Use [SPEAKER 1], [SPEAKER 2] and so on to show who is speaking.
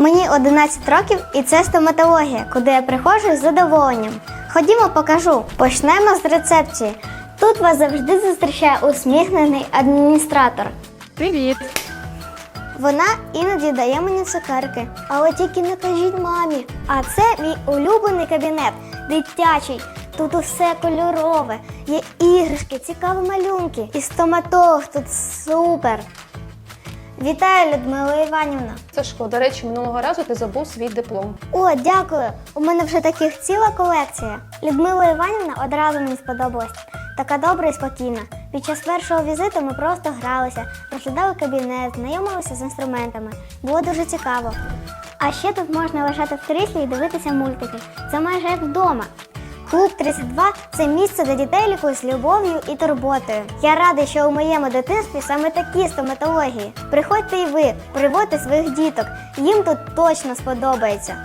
[SPEAKER 1] Мені 11 років і це стоматологія, куди я приходжу з задоволенням. Ходімо, покажу. Почнемо з рецепції. Тут вас завжди зустрічає усміхнений адміністратор.
[SPEAKER 2] Привіт!
[SPEAKER 1] Вона іноді дає мені цукерки, але тільки не кажіть мамі. А це мій улюблений кабінет, дитячий. Тут усе кольорове, є іграшки, цікаві малюнки. І стоматолог тут супер. Вітаю, Людмила Іванівна.
[SPEAKER 2] Сашко, до речі, минулого разу ти забув свій диплом.
[SPEAKER 1] О, дякую. У мене вже таких ціла колекція. Людмила Іванівна одразу мені сподобалась. Така добра і спокійна. Під час першого візиту ми просто гралися, розглядали кабінет, знайомилися з інструментами. Було дуже цікаво. А ще тут можна лежати в кріслі і дивитися мультики. Це майже як вдома. Клуб 32 це місце, де дітей лікують з любов'ю і турботою. Я радий, що у моєму дитинстві саме такі стоматології. Приходьте і ви, приводьте своїх діток. Їм тут точно сподобається.